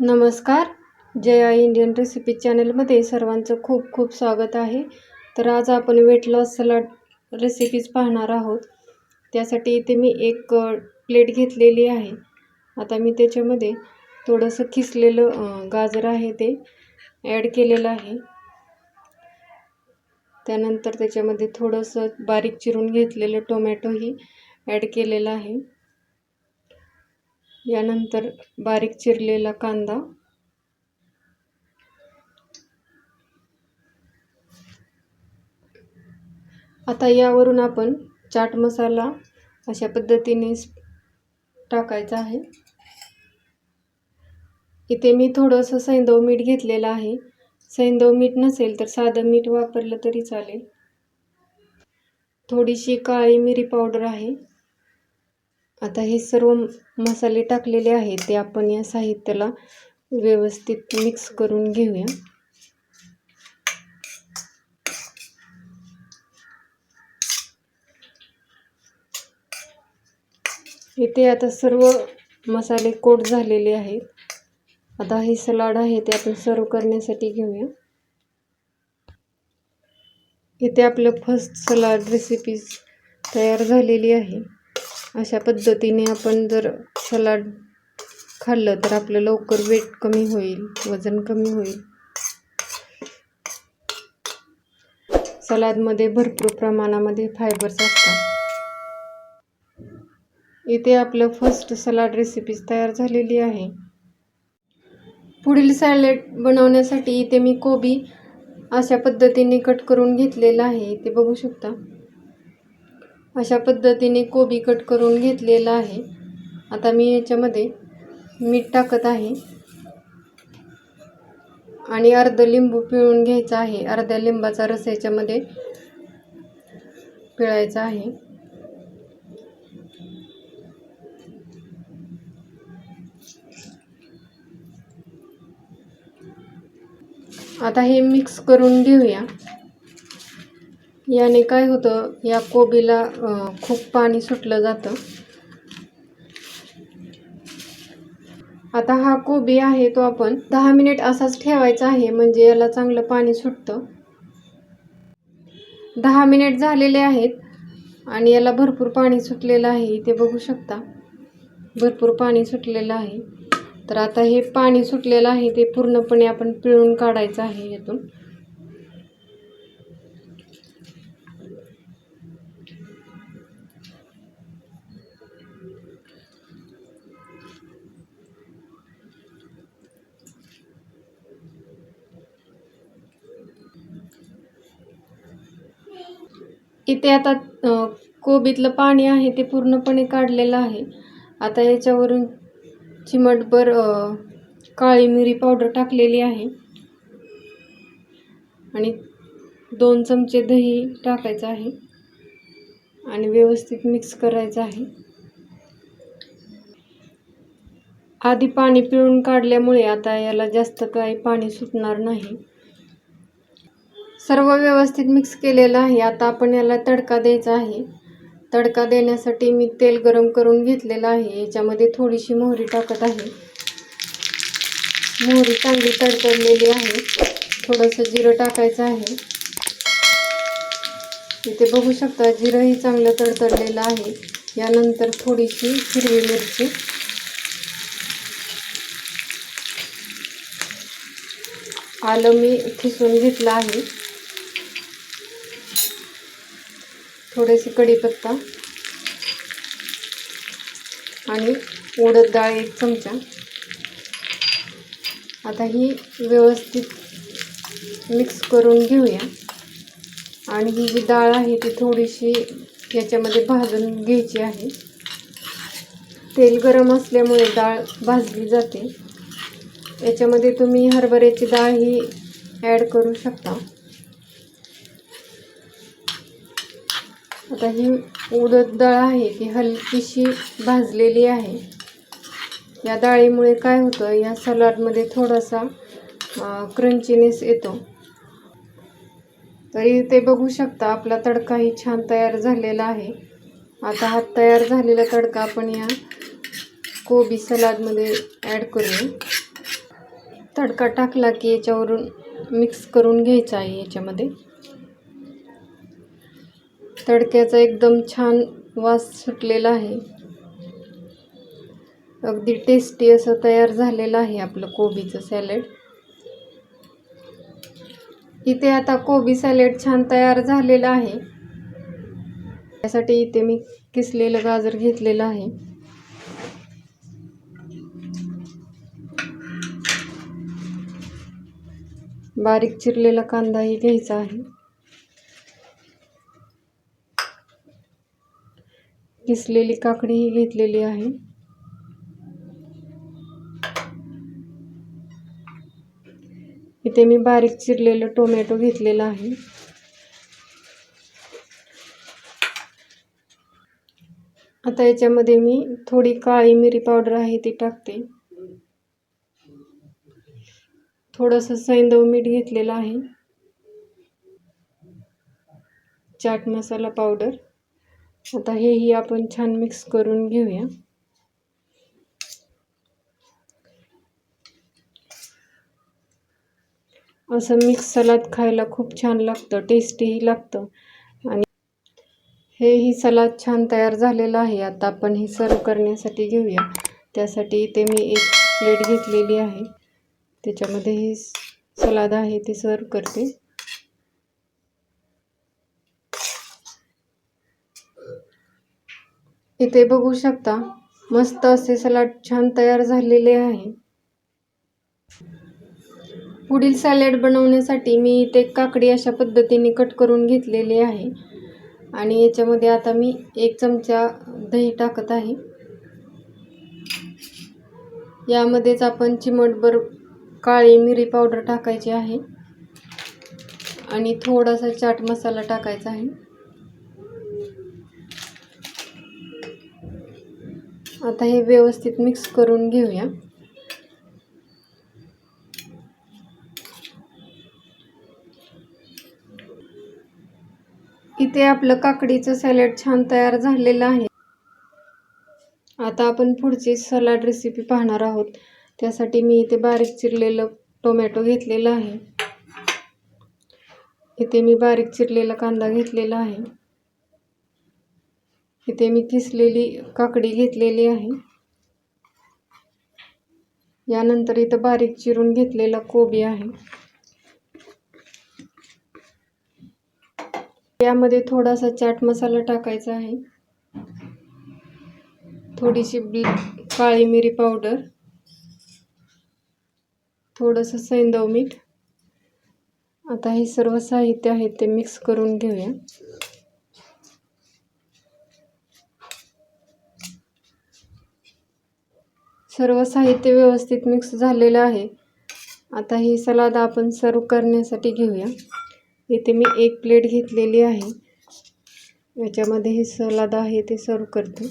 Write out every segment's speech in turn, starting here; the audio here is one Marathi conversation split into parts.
नमस्कार. जया इंडियन रेसिपी चॅनलमध्ये सर्वांचं खूप खूप स्वागत आहे. तर आज आपण वेट लॉस सलाड रेसिपीज पाहणार आहोत. त्यासाठी इथे मी एक प्लेट घेतलेली आहे. आता मी त्याच्यामध्ये थोडंसं खिसलेलं गाजर आहे ते ॲड केलेलं आहे. त्यानंतर त्याच्यामध्ये थोडंसं बारीक चिरून घेतलेलं टोमॅटोही ॲड केलेलं आहे. यानंतर बारीक चिरलेला कांदा. आता यावरून आपण चाट मसाला अशा पद्धतीने टाकायचा आहे. इथे मी थोडंसं सैंदव मीठ घेतलेलं आहे. सैंदव मीठ नसेल तर साधं मीठ वापरलं तरी चालेल. थोडीशी काळी मिरी पावडर आहे. आता हे सर्व मसाले टाकलेले आहेत ते आपण या साहित्याला व्यवस्थित मिक्स करून घेऊया. इथे आता सर्व मसाले कोट झालेले आहेत. आता हे सलाड आहे ते आपण सर्व करण्यासाठी घेऊया. इथे आपलं फर्स्ट सलाड रेसिपीज तयार झालेली आहे. अशा पद्धतीने आपण जर सलाड खाल्लं तर आपलं लवकर वेट कमी होईल वजन कमी होईल. सलादमध्ये भरपूर प्रमाणामध्ये फायबर्स असतात. इथे आपलं फर्स्ट सलाड रेसिपीज तयार झालेली आहे. पुढील सॅलेड बनवण्यासाठी इथे मी कोबी अशा पद्धतीने कट करून घेतलेला आहे. इथे बघू शकता. अशा पद्धतीने कोबी कट करून घेतलेला आहे. आता मी याच्यामध्ये मीठ टाकत आहे. आणि अर्ध लिंबू पिळून घ्यायचा आहे. अर्ध्या लिंबाचा रस याच्यामध्ये पिळायचा आहे. आता हे मिक्स करून घेऊया. याने काय होतं या कोबीला खूप पाणी सुटलं जातं. आता हा कोबी आहे तो आपण दहा मिनिट असाच ठेवायचा आहे म्हणजे याला चांगलं पाणी सुटतं. दहा मिनिट झालेले आहेत आणि याला भरपूर पाणी सुटलेलं आहे इथे बघू शकता. भरपूर पाणी सुटलेलं आहे. तर आता हे पाणी सुटलेलं आहे ते पूर्णपणे आपण पिळून काढायचं आहे यातून. इथे आता अ, कोबीतलं पाणी आहे ते पूर्णपणे काढलेलं आहे. आता याच्यावरून चिमटभर अ, काळी मिरी पावडर टाकलेली आहे. आणि दोन चमचे दही टाकायचं आहे. आणि व्यवस्थित मिक्स करायचं आहे. आधी पाणी पिळून काढल्यामुळे आता याला जास्त काही पाणी सुटणार नाही. सर्व व्यवस्थित मिक्स केलेलं आहे. आता आपण याला तडका द्यायचा आहे. तडका देण्यासाठी मी तेल गरम करून घेतलेलं आहे. याच्यामध्ये थोडीशी मोहरी टाकत आहे. मोहरी चांगली तडतडलेली आहे. थोडंसं जिरं टाकायचं आहे. इथे बघू शकता जिरंही चांगलं तडतडलेलं आहे. यानंतर थोडीशी हिरवी मिरची. आलं मी खिसून घेतलं आहे. थोडेसे कढीपत्ता आणि उडद डाळ एक चमचा. आता ही व्यवस्थित मिक्स करून घेऊया. आणि ही जी डाळ आहे ती थोडीशी याच्यामध्ये भाजून घ्यायची आहे. तेल गरम असल्यामुळे डाळ भाजली जाते. याच्यामध्ये तुम्ही हरभऱ्याची डाळ ही ॲड करू शकता. आता ही उडद डाळ आहे ती हलकीशी भाजलेली आहे. या डाळीमुळे काय होतं या सलाडमध्ये थोडासा क्रंचीनेस येतो. तरी ते बघू शकता आपला तडकाही छान तयार झालेला आहे. आता हा तयार झालेला तडका आपण या कोबी सलाडमध्ये ॲड करू. तडका टाकला की याच्यावरून मिक्स करून घ्यायचा आहे याच्यामध्ये. तडक्याचा एकदम छान वास सुटलेला आहे. अगदी टेस्टी असं तयार झालेलं आहे आपलं कोबीचं सॅलेड इथे आता कोबी सॅलेड छान तयार झालेलं आहे. त्यासाठी इथे मी किसलेलं गाजर घेतलेलं आहे. बारीक चिरलेला कांदाही घ्यायचा आहे. किसलेली काकडीही घेतलेली आहे. इथे मी बारीक चिरलेलं टोमॅटो घेतलेला आहे. आता याच्यामध्ये मी थोडी काळी मिरी पावडर आहे ती टाकते. थोडंसं सैंदव मीठ घेतलेलं आहे. चाट मसाला पावडर. आता हेही आपण छान मिक्स करून घेऊया. असं मिक्स सलाद खायला खूप छान लागतं टेस्टीही लागतं. आणि हेही सलाद छान तयार झालेलं आहे. आता आपण हे सर्व करण्यासाठी घेऊया. त्यासाठी इथे मी एक प्लेट घेतलेली आहे. त्याच्यामध्ये हे सलाद आहे ते सर्व करते. इथे बघू शकता मस्त असे सलाड छान तयार झालेले आहे. पुढील सॅलड बनवण्यासाठी मी इथे काकडी अशा पद्धतीने कट करून घेतलेली आहे. आणि याच्यामध्ये आता मी एक चमचा दही टाकत आहे. यामध्येच आपण चिमटभर काळी मिरी पावडर टाकायची आहे. आणि थोडासा चाट मसाला टाकायचा आहे. आता हे व्यवस्थित मिक्स करून घेऊया. इथे आपलं काकडीचं सॅलड छान तयार झालेलं आहे. आता आपण पुढची सलाड रेसिपी पाहणार आहोत. त्यासाठी मी इथे बारीक चिरलेलं टोमॅटो घेतलेलं आहे. इथे मी बारीक चिरलेला कांदा घेतलेला आहे. इथे मी किसलेली काकडी घेतलेली आहे. यानंतर इथं बारीक चिरून घेतलेला कोबी आहे. यामध्ये थोडासा चाट मसाला टाकायचा आहे. थोडीशी काळी मिरी पावडर थोडंसं सैंदव मीठ. आता हे सर्व साहित्य आहे ते मिक्स करून घेऊया. सर्व साहित्य व्यवस्थित मिक्स झालेलं आहे. आता ही सलाद आपण सर्व करण्यासाठी घेऊया. इथे मी एक प्लेट घेतलेली आहे. याच्यामध्ये हे सलाद आहे ते सर्व करते.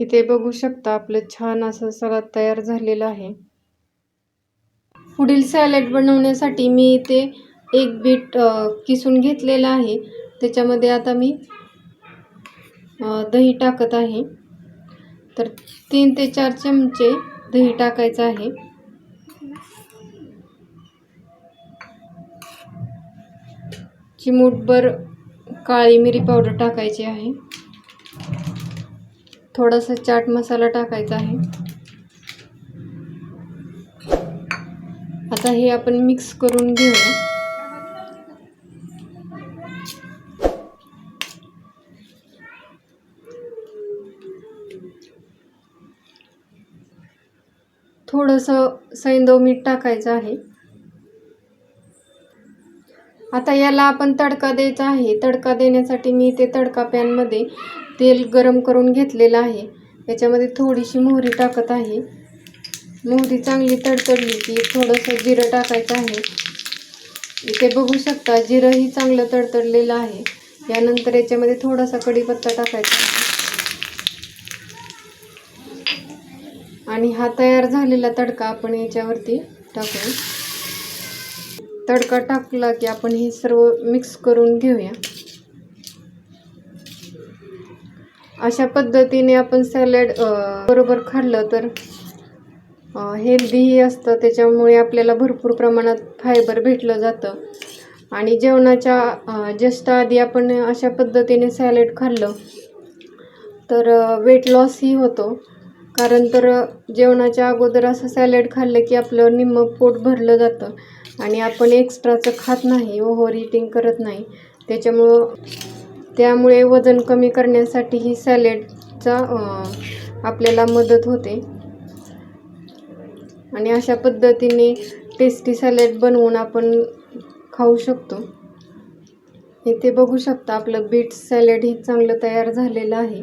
इथे बघू शकता आपलं छान असं सलाद तयार झालेलं आहे. पुढील सॅलड बनवण्यासाठी मी इथे एक बीट किसून घेतलेला आहे. त्याच्यामध्ये आता मी दही टाकत आहे. तर तीन ते चार चमचे दही टाकायचं आहे. चिमूटभर काळी मिरी पावडर टाकायची आहे. थोडासा चाट मसाला टाकायचा आहे. आता हे आपण मिक्स करून घेऊया. थोडंसं सैंदव मीठ टाकायचं आहे. आता याला आपण तडका द्यायचा आहे. तडका देण्यासाठी मी ते तडका पॅनमध्ये तेल गरम करून घेतलेलं आहे. याच्यामध्ये थोडीशी मोहरी टाकत आहे. मोहरी चांगली तडतडली की थोडंसं जिरं टाकायचं आहे. इथे बघू शकता जिरंही चांगलं तडतडलेलं आहे. यानंतर याच्यामध्ये थोडासा कढीपत्ता टाकायचा आहे. आणि हा तयार झालेला तडका आपण याच्यावरती टाकू. तडका टाकला की आपण हे सर्व मिक्स करून घेऊया. अशा पद्धतीने आपण सॅलड बरोबर खाल्लं तर हेल्दीही असतं. त्याच्यामुळे आपल्याला भरपूर प्रमाणात फायबर भेटलं जातं. आणि जेवणाच्या जस्ट आधी आपण अशा पद्धतीने सॅलड खाल्लं तर वेट लॉसही होतो. कारण तर जेवणाच्या अगोदर असं सॅलेड खाल्लं की आपलं निम्म पोट भरलं जातं. आणि आपण एक्स्ट्राचं खात नाही ओव्हर इटिंग करत नाही. त्याच्यामुळं त्यामुळे वजन कमी करण्यासाठी ही सॅलेडचा आपल्याला मदत होते. आणि अशा पद्धतीने टेस्टी सॅलेड बनवून आपण खाऊ शकतो. इथे बघू शकता आपलं बीट सॅलेड हे चांगलं तयार झालेलं आहे.